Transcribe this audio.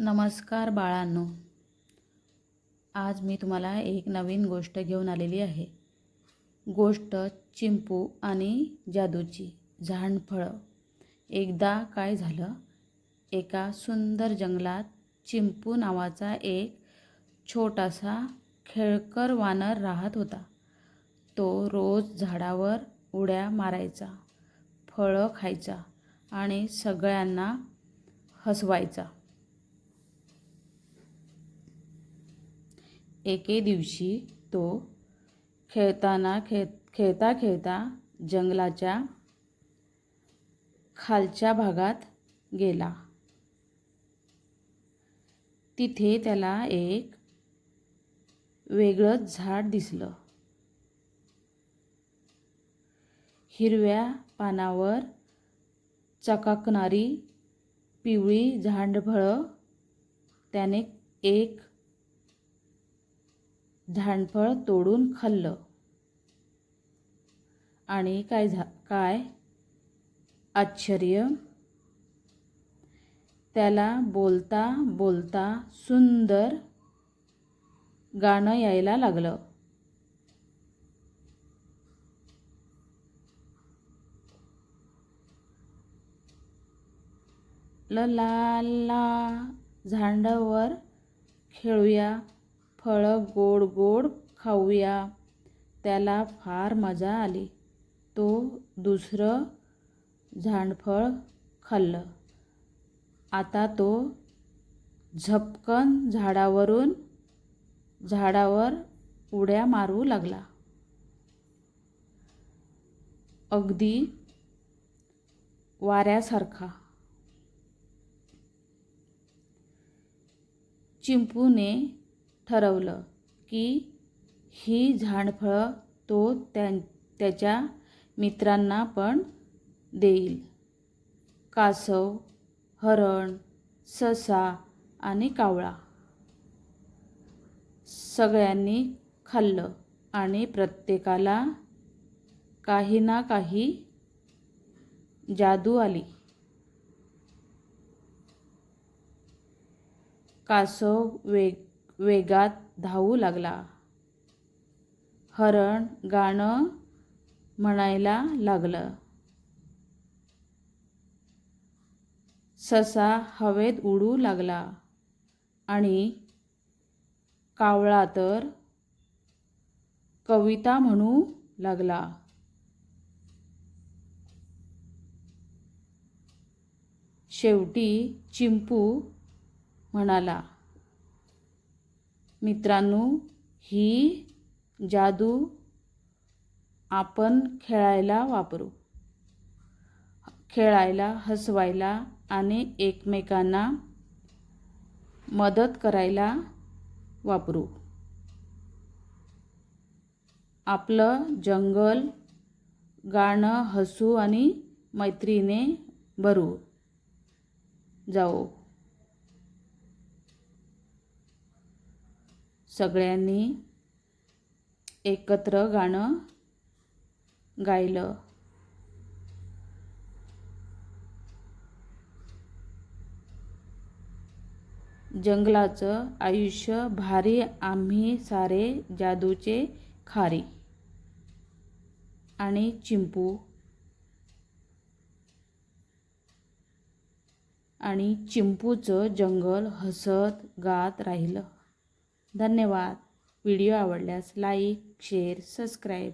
नमस्कार बाळांनो. आज मी तुम्हाला एक नवीन गोष्ट घेऊन आलेली आहे. गोष्ट चिंपू आणि जादूची झाडफळं. एकदा काय झालं? एका सुंदर जंगलात चिंपू नावाचा एक छोटासा खेळकर वानर राहत होता. तो रोज झाडावर उड्या मारायचा फळं खायचा आणि सगळ्यांना हसवायचा. एके दिवशी तो खेळताना खेळ खेळता खेळता जंगलाच्या खालच्या भागात गेला. तिथे त्याला एक वेगळंच झाड दिसलं. हिरव्या पानावर चकाकणारी पिवळी झांडफळं त्याने एक झाडफळ तोडून खाल्लं. आणि काय झा काय? आश्चर्य? त्याला बोलता बोलता सुंदर गाणं यायला लागलं. ल ला ला झाडावर खेळूया. फळं गोड गोड खाऊया. त्याला फार मजा आली. तो दुसरं झाडफळ खाल्लं. आता तो झपकन झाडावरून झाडावर उड्या मारू लागला. अगदी वाऱ्यासारखा. चिंपूने ठरवलं की ही झाडफळं तो त्या त्याच्या मित्रांना पण देईल. कासव हरण ससा आणि कावळा. सगळ्यांनी खाल्लं आणि प्रत्येकाला काही ना काही जादू आली. कासव वेग वेगात धावू लागला. हरण गाणं म्हणायला लागलं. ससा हवेत उडू लागला आणि कावळा तर कविता म्हणू लागला. शेवटी चिंपू म्हणाला मित्रांनो ही जादू आपण खेळायला वापरू. खेळायला हसवायला आणि एकमेकांना मदत करायला वापरू. आपलं जंगल गाणं हसू आणि मैत्रीने भरू. जाओ. सगळ्यांनी एकत्र गाणं गायलं. जंगलाचं आयुष्य भारी आम्ही सारे जादूचे खारी. आणि चिंपू. आणि चिंपूचं जंगल हसत गात राहिलं. धन्यवाद. व्हिडिओ आवडल्यास लाईक शेअर सबस्क्राईब.